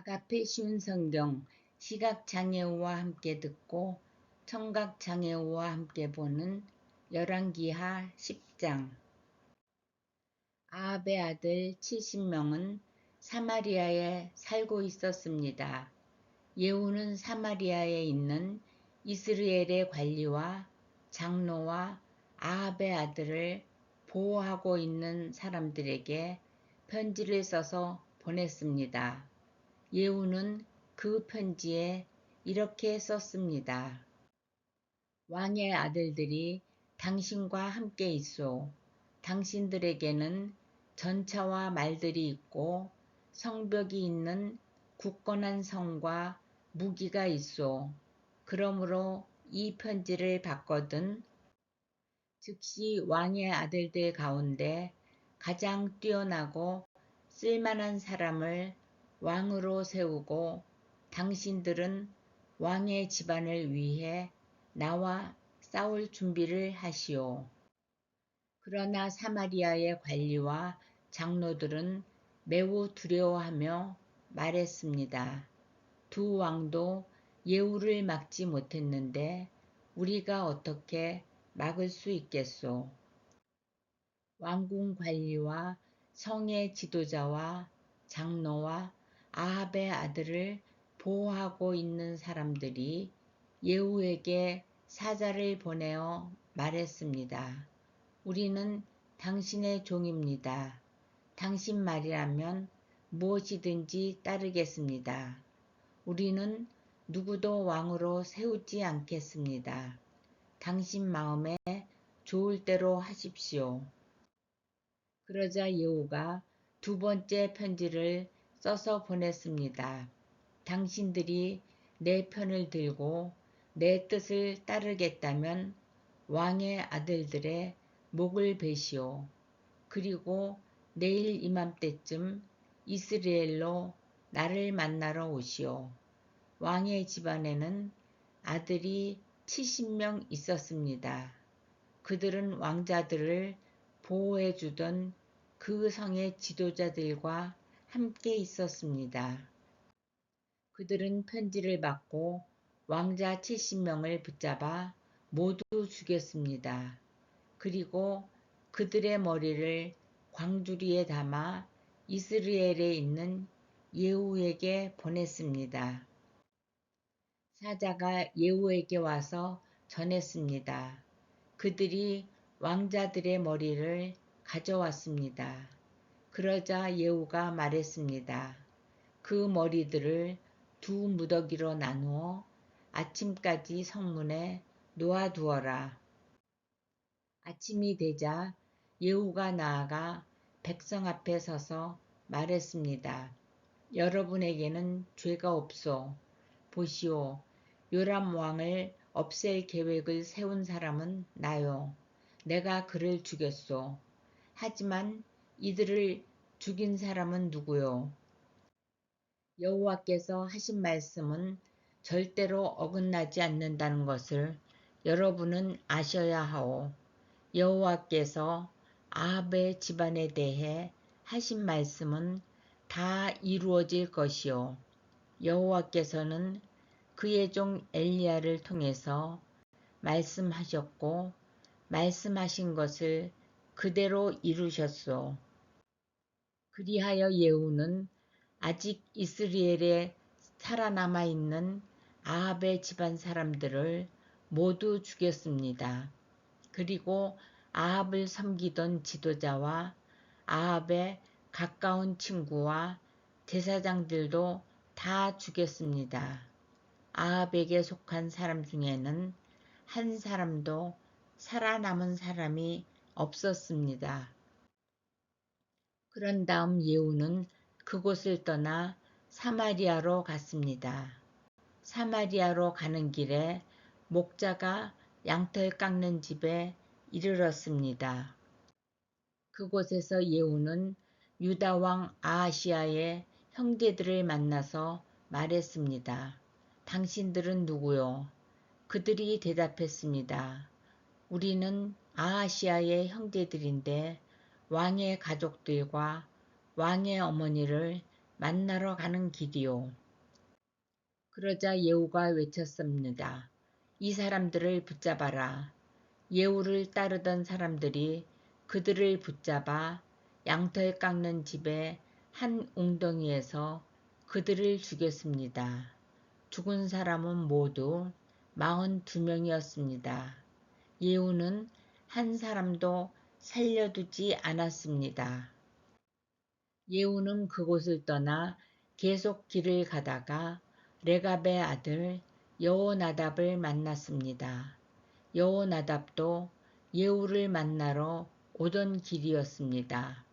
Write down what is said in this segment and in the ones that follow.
아가페 쉬운 성경 시각장애우와 함께 듣고 청각장애우와 함께 보는 열왕기하 10장 아합의 아들 70명은 사마리아에 살고 있었습니다. 예후는 사마리아에 있는 이스라엘의 관리와 장로와 아합의 아들을 보호하고 있는 사람들에게 편지를 써서 보냈습니다. 예후는 그 편지에 이렇게 썼습니다. 왕의 아들들이 당신과 함께 있소. 당신들에게는 전차와 말들이 있고 성벽이 있는 굳건한 성과 무기가 있소. 그러므로 이 편지를 받거든 즉시 왕의 아들들 가운데 가장 뛰어나고 쓸만한 사람을 왕으로 세우고 당신들은 왕의 집안을 위해 나와 싸울 준비를 하시오. 그러나 사마리아의 관리와 장로들은 매우 두려워하며 말했습니다. 두 왕도 예우를 막지 못했는데 우리가 어떻게 막을 수 있겠소. 왕궁 관리와 성의 지도자와 장로와 아합의 아들을 보호하고 있는 사람들이 예후에게 사자를 보내어 말했습니다. 우리는 당신의 종입니다. 당신 말이라면 무엇이든지 따르겠습니다. 우리는 누구도 왕으로 세우지 않겠습니다. 당신 마음에 좋을 대로 하십시오. 그러자 예후가 두 번째 편지를 써서 보냈습니다. 당신들이 내 편을 들고 내 뜻을 따르겠다면 왕의 아들들의 목을 베시오. 그리고 내일 이맘때쯤 이스라엘로 나를 만나러 오시오. 왕의 집안에는 아들이 70명 있었습니다. 그들은 왕자들을 보호해 주던 그 성의 지도자들과 함께 있었습니다. 그들은 편지를 받고 왕자 70명을 붙잡아 모두 죽였습니다. 그리고 그들의 머리를 광주리에 담아 이스라엘에 있는 예후에게 보냈습니다. 사자가 예후에게 와서 전했습니다. 그들이 왕자들의 머리를 가져왔습니다. 그러자 예후가 말했습니다. 그 머리들을 두 무더기로 나누어 아침까지 성문에 놓아두어라. 아침이 되자 예후가 나아가 백성 앞에 서서 말했습니다. 여러분에게는 죄가 없소. 보시오. 요람 왕을 없앨 계획을 세운 사람은 나요. 내가 그를 죽였소. 하지만 이들을 죽인 사람은 누구요? 여호와께서 하신 말씀은 절대로 어긋나지 않는다는 것을 여러분은 아셔야 하오. 여호와께서 아합의 집안에 대해 하신 말씀은 다 이루어질 것이요. 여호와께서는 그의 종 엘리야를 통해서 말씀하셨고 말씀하신 것을 그대로 이루셨소. 그리하여 예후는 아직 이스라엘에 살아남아 있는 아합의 집안 사람들을 모두 죽였습니다. 그리고 아합을 섬기던 지도자와 아합의 가까운 친구와 제사장들도 다 죽였습니다. 아합에게 속한 사람 중에는 한 사람도 살아남은 사람이 없었습니다. 그런 다음 예후는 그곳을 떠나 사마리아로 갔습니다. 사마리아로 가는 길에 목자가 양털 깎는 집에 이르렀습니다. 그곳에서 예후는 유다 왕 아하시아의 형제들을 만나서 말했습니다. 당신들은 누구요? 그들이 대답했습니다. 우리는 아하시아의 형제들인데 왕의 가족들과 왕의 어머니를 만나러 가는 길이요. 그러자 예후가 외쳤습니다. 이 사람들을 붙잡아라. 예후를 따르던 사람들이 그들을 붙잡아 양털 깎는 집의 한 웅덩이에서 그들을 죽였습니다. 죽은 사람은 모두 42명이었습니다. 예후는 한 사람도 살려두지 않았습니다. 예후는 그곳을 떠나 계속 길을 가다가 레갑의 아들 여호나답을 만났습니다. 여호나답도 예후를 만나러 오던 길이었습니다.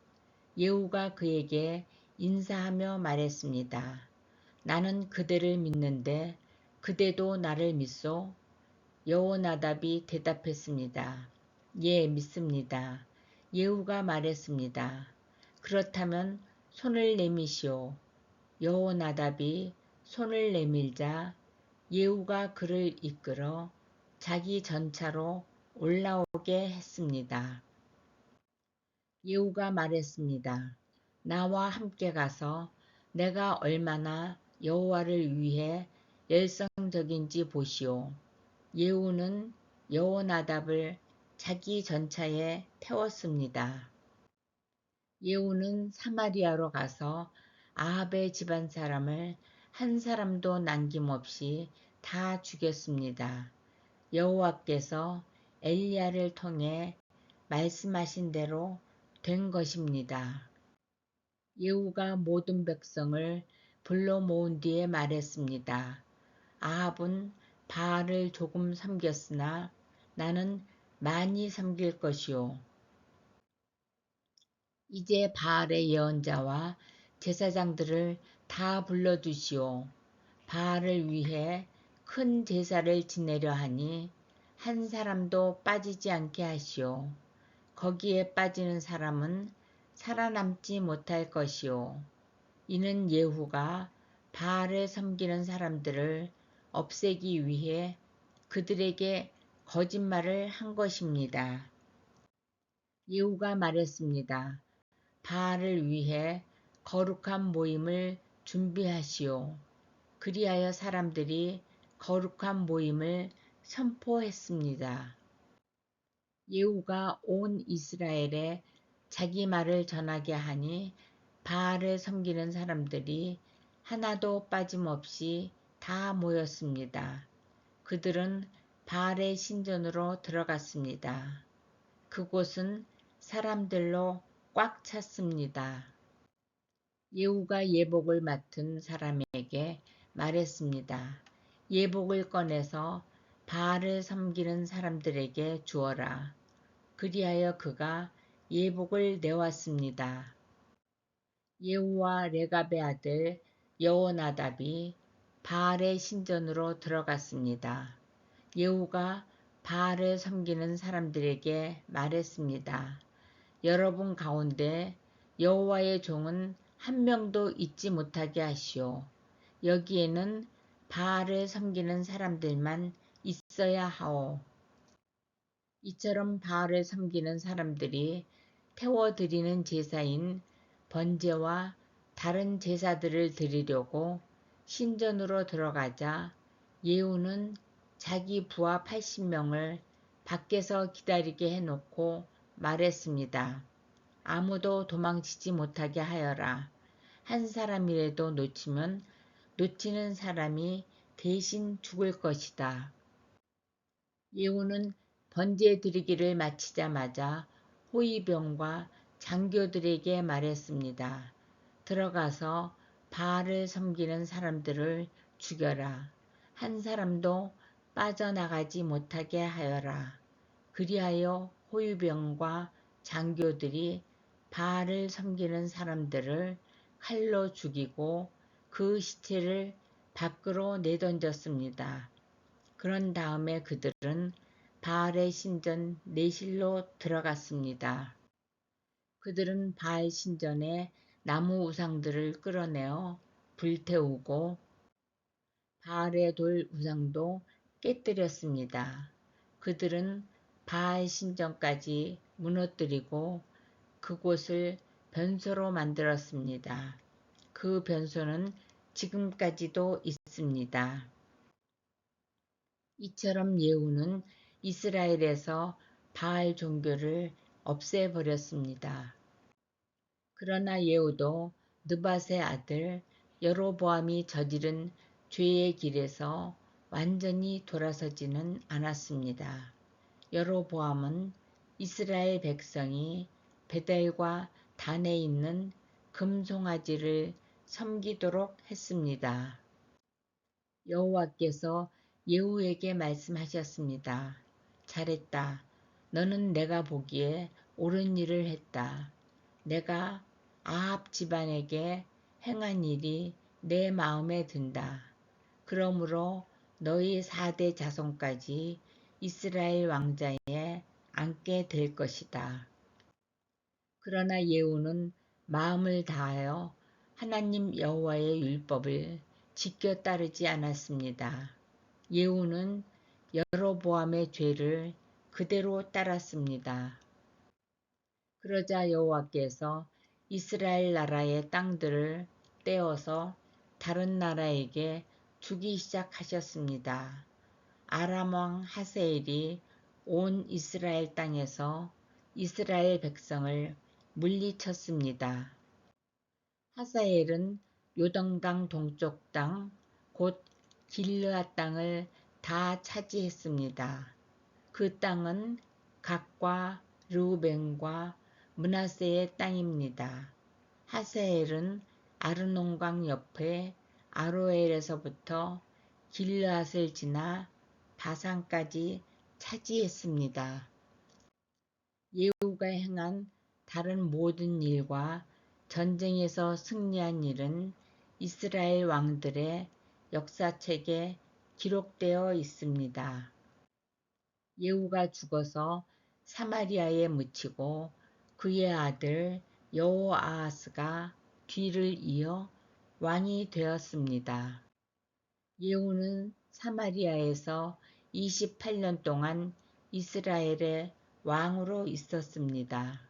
예후가 그에게 인사하며 말했습니다. 나는 그대를 믿는데 그대도 나를 믿소? 여호나답이 대답했습니다. 예, 믿습니다. 예후가 말했습니다. 그렇다면 손을 내미시오. 여호나답이 손을 내밀자 예후가 그를 이끌어 자기 전차로 올라오게 했습니다. 예후가 말했습니다. 나와 함께 가서 내가 얼마나 여호와를 위해 열성적인지 보시오. 예후는 여호나답을 자기 전차에 태웠습니다. 예후는 사마리아로 가서 아합의 집안 사람을 한 사람도 남김없이 다 죽였습니다. 여호와께서 엘리야를 통해 말씀하신 대로 된 것입니다. 예후가 모든 백성을 불러 모은 뒤에 말했습니다. 아합은 바알을 조금 섬겼으나 나는 많이 섬길 것이요. 이제 바알의 예언자와 제사장들을 다 불러두시오. 바알을 위해 큰 제사를 지내려 하니 한 사람도 빠지지 않게 하시오. 거기에 빠지는 사람은 살아남지 못할 것이오. 이는 예후가 바알을 섬기는 사람들을 없애기 위해 그들에게 거짓말을 한 것입니다. 예후가 말했습니다. 바알을 위해 거룩한 모임을 준비하시오. 그리하여 사람들이 거룩한 모임을 선포했습니다. 예후가 온 이스라엘에 자기 말을 전하게 하니 바알을 섬기는 사람들이 하나도 빠짐없이 다 모였습니다. 그들은 바알의 신전으로 들어갔습니다. 그곳은 사람들로 꽉 찼습니다. 예후가 예복을 맡은 사람에게 말했습니다. 예복을 꺼내서 바알을 섬기는 사람들에게 주어라. 그리하여 그가 예복을 내왔습니다. 예후와 레갑의 아들 여호나답이 바알의 신전으로 들어갔습니다. 예후가 바알을 섬기는 사람들에게 말했습니다. 여러분 가운데 여호와의 종은 한 명도 잊지 못하게 하시오. 여기에는 바알을 섬기는 사람들만 있어야 하오. 이처럼 바알을 섬기는 사람들이 태워드리는 제사인 번제와 다른 제사들을 드리려고 신전으로 들어가자 예후는 자기 부하 80명을 밖에서 기다리게 해놓고 말했습니다. 아무도 도망치지 못하게 하여라. 한 사람이라도 놓치면 놓치는 사람이 대신 죽을 것이다. 예후는 번제 드리기를 마치자마자 호위병과 장교들에게 말했습니다. 들어가서 바알을 섬기는 사람들을 죽여라. 한 사람도 빠져나가지 못하게 하여라. 그리하여 호위병과 장교들이 바알을 섬기는 사람들을 칼로 죽이고 그 시체를 밖으로 내던졌습니다. 그런 다음에 그들은 바알의 신전 내실로 들어갔습니다. 그들은 바알 신전에 나무 우상들을 끌어내어 불태우고 바알의 돌 우상도 깨뜨렸습니다. 그들은 바알 신전까지 무너뜨리고 그곳을 변소로 만들었습니다. 그 변소는 지금까지도 있습니다. 이처럼 예후는 이스라엘에서 바알 종교를 없애버렸습니다. 그러나 예후도 느밧의 아들 여로보암이 저지른 죄의 길에서 완전히 돌아서지는 않았습니다. 여로보암은 이스라엘 백성이 베델과 단에 있는 금송아지를 섬기도록 했습니다. 여호와께서 예후에게 말씀하셨습니다. 잘했다. 너는 내가 보기에 옳은 일을 했다. 내가 아합 집안에게 행한 일이 내 마음에 든다. 그러므로 너희 4대 자손까지 이스라엘 왕자에 앉게 될 것이다. 그러나 예후는 마음을 다하여 하나님 여호와의 율법을 지켜 따르지 않았습니다. 예후는 여로보암의 죄를 그대로 따랐습니다. 그러자 여호와께서 이스라엘 나라의 땅들을 떼어서 다른 나라에게 주기 시작하셨습니다. 아람 왕 하세엘이 온 이스라엘 땅에서 이스라엘 백성을 물리쳤습니다. 하사엘은 요동강 동쪽 땅, 곧 길르앗 땅을 다 차지했습니다. 그 땅은 각과 르우벤과 문하세의 땅입니다. 하세엘은 아르논강 옆에 아로엘에서부터 길르앗을 지나 바산까지 차지했습니다. 예후가 행한 다른 모든 일과 전쟁에서 승리한 일은 이스라엘 왕들의 역사책에 기록되어 있습니다. 예후가 죽어서 사마리아에 묻히고 그의 아들 여호아하스가 뒤를 이어 왕이 되었습니다. 예후는 사마리아에서 28년 동안 이스라엘의 왕으로 있었습니다.